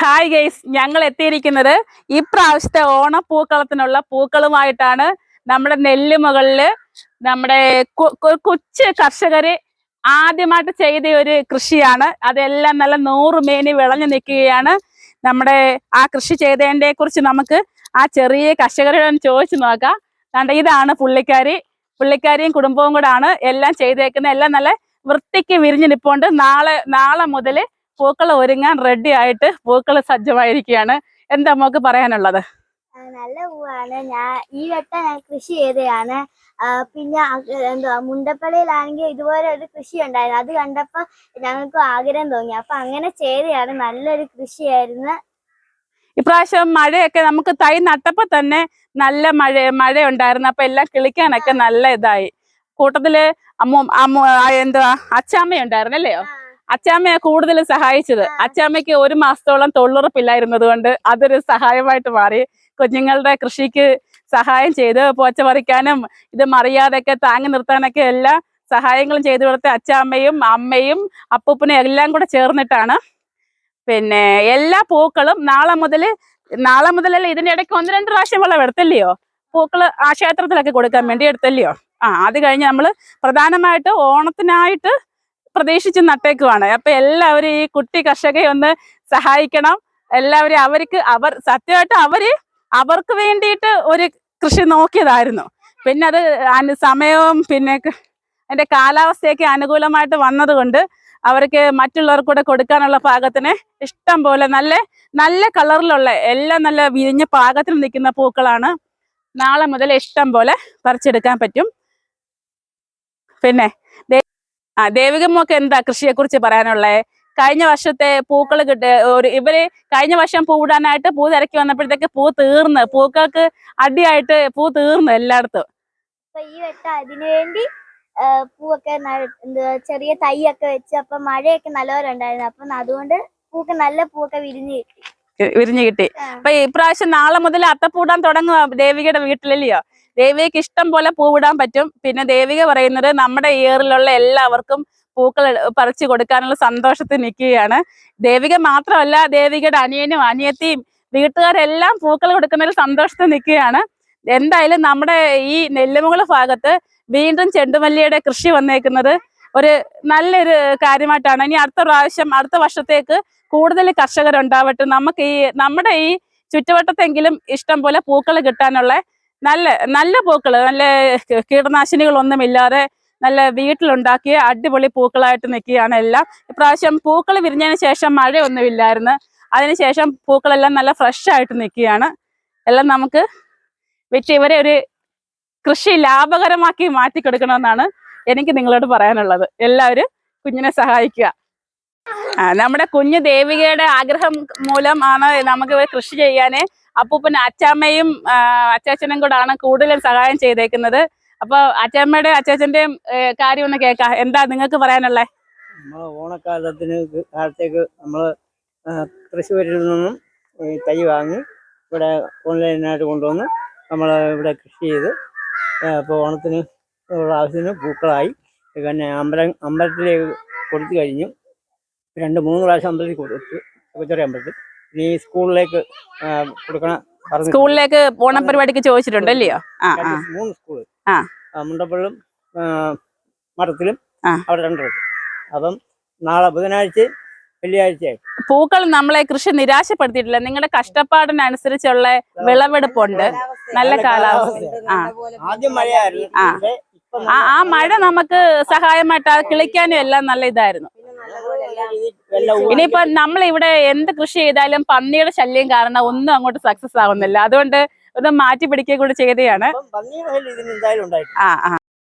Hi guys ഞങ്ങൾ എത്തിയിരിക്കുന്നത് ഇപ്രാവശ്യത്തെ ഓണപ്പൂക്കളത്തിനുള്ള പൂക്കളുമായിട്ടാണ്. നമ്മുടെ നെല്ലുമുകളിൽ നമ്മുടെ കൊച്ച് കർഷകര് ആദ്യമായിട്ട് ചെയ്ത ഒരു കൃഷിയാണ്. അതെല്ലാം നല്ല നൂറുമേനി വിളഞ്ഞു നിൽക്കുകയാണ്. നമ്മുടെ ആ കൃഷി ചെയ്തതിനെ കുറിച്ച് നമുക്ക് ആ ചെറിയ കർഷകരോട് ചോദിച്ചു നോക്കാം. കണ്ട ഇതാണ് പുള്ളിക്കാരി. പുള്ളിക്കാരിയും കുടുംബവും കൂടാണ് എല്ലാം ചെയ്തേക്കുന്നത്. എല്ലാം നല്ല വൃത്തിക്ക് വിരിഞ്ഞു നിൽപ്പുണ്ട് നാളെ നാളെ മുതൽ പൂക്കൾ ഒരുങ്ങാൻ റെഡി ആയിട്ട് പൂക്കൾ സജ്ജമായിരിക്കുകയാണ്. എന്താ നമുക്ക് പറയാനുള്ളത്? നല്ല പൂവാണ്. ഞാൻ ഈ വട്ടം ഞാൻ കൃഷി ചെയ്തതാണ്. പിന്നെ എന്തുവാ മുണ്ടപ്പള്ളിയിലാണെങ്കിൽ ഇതുപോലെ ഒരു കൃഷി ഉണ്ടായിരുന്നു. അത് കണ്ടപ്പോ ഞങ്ങൾക്ക് ആഗ്രഹം തോന്നി. അപ്പൊ അങ്ങനെ ചെയ്തതാണ് നല്ലൊരു കൃഷിയായിരുന്നു. ഇപ്രാവശ്യം മഴയൊക്കെ നമുക്ക് തൈ നട്ടപ്പോ തന്നെ നല്ല മഴ മഴ ഉണ്ടായിരുന്നു അപ്പൊ എല്ലാം കിളിക്കാനൊക്കെ നല്ല ഇതായി. കൂട്ടത്തിൽ അമ്മ അമ്മ എന്തുവാ അച്ചാമ്മ ഉണ്ടായിരുന്നല്ലയോ അച്ചാമ്മയെ കൂടുതൽ സഹായിച്ചത്. അച്ചാമ്മയ്ക്ക് ഒരു മാസത്തോളം തൊള്ളുറപ്പില്ലായിരുന്നത് കൊണ്ട് അതൊരു സഹായമായിട്ട് മാറി. കുഞ്ഞുങ്ങളുടെ കൃഷിക്ക് സഹായം ചെയ്ത് പോച്ച പറിക്കാനും ഇത് മറിയാതെയൊക്കെ താങ്ങി നിർത്താനൊക്കെ എല്ലാ സഹായങ്ങളും ചെയ്തു കൊടുത്ത അച്ചാമ്മയും അമ്മയും അപ്പൂപ്പനും എല്ലാം കൂടെ ചേർന്നിട്ടാണ്. പിന്നെ എല്ലാ പൂക്കളും നാളെ മുതൽ നാളെ മുതലല്ല ഇതിന്റെ ഇടയ്ക്ക് ഒന്ന് രണ്ട് പ്രാവശ്യം വെള്ളം എടുത്തല്ലയോ? പൂക്കൾ ആ ക്ഷേത്രത്തിലൊക്കെ കൊടുക്കാൻ വേണ്ടി എടുത്തല്ലയോ? ആ അത് കഴിഞ്ഞ് നമ്മൾ പ്രധാനമായിട്ട് ഓണത്തിനായിട്ട് പ്രതീക്ഷിച്ച് നട്ടേക്കുവാണ്. അപ്പൊ എല്ലാവരും ഈ കുട്ടി കർഷകയെ ഒന്ന് സഹായിക്കണം. എല്ലാവരും അവർക്ക് അവർ സത്യമായിട്ട് അവർ അവർക്ക് വേണ്ടിയിട്ട് ഒരു കൃഷി നോക്കിയതായിരുന്നു. പിന്നെ അത് സമയവും പിന്നെ അതിന്റെ കാലാവസ്ഥയൊക്കെ അനുകൂലമായിട്ട് വന്നതുകൊണ്ട് അവർക്ക് മറ്റുള്ളവർക്കൂടെ കൊടുക്കാനുള്ള പാകത്തിന് ഇഷ്ടം പോലെ നല്ല നല്ല കളറിലുള്ള എല്ലാം നല്ല വിരിഞ്ഞ പാകത്തിൽ നിൽക്കുന്ന പൂക്കളാണ് നാളെ മുതൽ ഇഷ്ടം പോലെ പറിച്ചെടുക്കാൻ പറ്റും. പിന്നെ ആ എന്താ കൃഷിയെ കുറിച്ച് പറയാനുള്ളത് കഴിഞ്ഞ വർഷത്തെ പൂക്കൾ കിട്ട ഒരു ഇവർ കഴിഞ്ഞ വർഷം പൂവിടാനായിട്ട് പൂ തിരക്കി വന്നപ്പോഴത്തേക്ക് പൂ തീർന്ന്. പൂക്കൾക്ക് അടിയായിട്ട് പൂ തീർന്ന് എല്ലായിടത്തും. ഈ വട്ടം അതിനുവേണ്ടി പൂവൊക്കെ ചെറിയ തൈയൊക്കെ വെച്ച് അപ്പൊ മഴയൊക്കെ നല്ലപോലെ ഉണ്ടായിരുന്നു. അപ്പൊ അതുകൊണ്ട് പൂക്ക് നല്ല പൂവൊക്കെ വിരിഞ്ഞ് കിട്ടി. വിരിഞ്ഞു കിട്ടി. അപ്പൊ ഇപ്രാവശ്യം നാളെ മുതൽ അത്തപ്പൂടാൻ തുടങ്ങുക ദേവികയുടെ വീട്ടിലല്ലയോ? ദേവിക്ക് ഇഷ്ടം പോലെ പൂവിടാൻ പറ്റും. പിന്നെ ദേവിക പറയുന്നത് നമ്മുടെ ഇയറിലുള്ള എല്ലാവർക്കും പൂക്കൾ പറിച്ചു കൊടുക്കാനുള്ള സന്തോഷത്തിൽ നിൽക്കുകയാണ്. ദേവിക മാത്രമല്ല ദേവികയുടെ അനിയനും അനിയത്തിയും വീട്ടുകാരെല്ലാം പൂക്കൾ കൊടുക്കുന്നതിൽ സന്തോഷത്തിൽ നിൽക്കുകയാണ്. എന്തായാലും നമ്മുടെ ഈ നെല്ലുമുകൾ ഭാഗത്ത് വീണ്ടും ചെണ്ടുമല്ലിയുടെ കൃഷി വന്നേക്കുന്നത്. ഒരു നല്ലൊരു കാര്യമായിട്ടാണ്. ഇനി അടുത്ത പ്രാവശ്യം അടുത്ത വർഷത്തേക്ക് കൂടുതൽ കർഷകരുണ്ടാവട്ടെ. നമുക്ക് ഈ നമ്മുടെ ഈ ചുറ്റുവട്ടത്തെങ്കിലും ഇഷ്ടം പോലെ പൂക്കൾ കിട്ടാനുള്ള നല്ല നല്ല പൂക്കൾ നല്ല കീ- കീടനാശിനികളൊന്നും ഇല്ലാതെ നല്ല വീട്ടിലുണ്ടാക്കിയ അടിപൊളി പൂക്കളായിട്ട് നിൽക്കുകയാണ് എല്ലാം. ഇപ്രാവശ്യം പൂക്കൾ വിരിഞ്ഞതിന് ശേഷം മഴയൊന്നുമില്ലായിരുന്നു. അതിനുശേഷം പൂക്കളെല്ലാം നല്ല ഫ്രഷ് ആയിട്ട് നിൽക്കുകയാണ്. എല്ലാം നമുക്ക് വെച്ച് ഇവരെ ഒരു കൃഷി ലാഭകരമാക്കി മാറ്റിക്കൊടുക്കണമെന്നാണ് എനിക്ക് നിങ്ങളോട് പറയാനുള്ളത്. എല്ലാവരും കുഞ്ഞിനെ സഹായിക്കുക. നമ്മുടെ കുഞ്ഞു ദേവികയുടെ ആഗ്രഹം മൂലം ആണ് നമുക്ക് കൃഷി ചെയ്യാന്. അപ്പൂപ്പൻ അച്ചാമ്മയും അച്ചാച്ചനും കൂടാണ് കൂടുതലും സഹായം ചെയ്തേക്കുന്നത്. അപ്പൊ അച്ചാമ്മയുടെ അച്ചാച്ചന്റെയും കാര്യം ഒന്ന് കേൾക്കാം. എന്താ നിങ്ങൾക്ക് പറയാനുള്ളത് നമ്മൾ ഓണക്കാലത്തിന് കാലത്തേക്ക് നമ്മൾ തൃശ്ശൂരിൽ നിന്നും തൈ വാങ്ങി ഇവിടെ ഓൺലൈനായിട്ട് കൊണ്ടുവന്ന് നമ്മൾ ഇവിടെ കൃഷി ചെയ്ത് അപ്പോൾ ഓണത്തിന് ഉള്ള ആവശ്യത്തിന് പൂക്കളായി. പിന്നെ അമ്പലം അമ്പലത്തിലേക്ക് കൊടുത്തു കഴിഞ്ഞു. രണ്ട് മൂന്ന് പ്രാവശ്യം അമ്പലത്തിൽ കൊടുത്തു. ചെറിയ അമ്പലത്തിൽ. ഇനി സ്കൂളിലേക്ക് കൊടുക്കണ സ്കൂളിലേക്ക് പോണ പരിപാടിക്ക് ചോദിച്ചിട്ടുണ്ട് അല്ലയോ മൂന്ന് സ്കൂൾ. മുണ്ടപ്പള്ളും മഠത്തിലും അവിടെ രണ്ടിടത്ത് അപ്പം നാളെ ബുധനാഴ്ച വെള്ളിയാഴ്ച പൂക്കൾ നമ്മളെ കൃഷി നിരാശപ്പെടുത്തിയിട്ടില്ല. നിങ്ങളുടെ കഷ്ടപ്പാടിനനുസരിച്ചുള്ള വിളവെടുപ്പുണ്ട്. നല്ല കാലാവസ്ഥ. ആദ്യം മഴയായിരുന്നു. ആ. മഴ നമുക്ക് സഹായമായിട്ട് കിളിക്കാനും എല്ലാം നല്ല ഇതായിരുന്നു. ഇനിയിപ്പോ നമ്മൾ ഇവിടെ എന്ത് കൃഷി ചെയ്താലും പന്നിയുടെ ശല്യം കാരണം ഒന്നും അങ്ങോട്ട് സക്സസ് ആവുന്നില്ല. അതുകൊണ്ട് ഒന്ന് മാറ്റി പിടിക്കുക കൂടി ചെയ്തതാണ്. ആ ആ.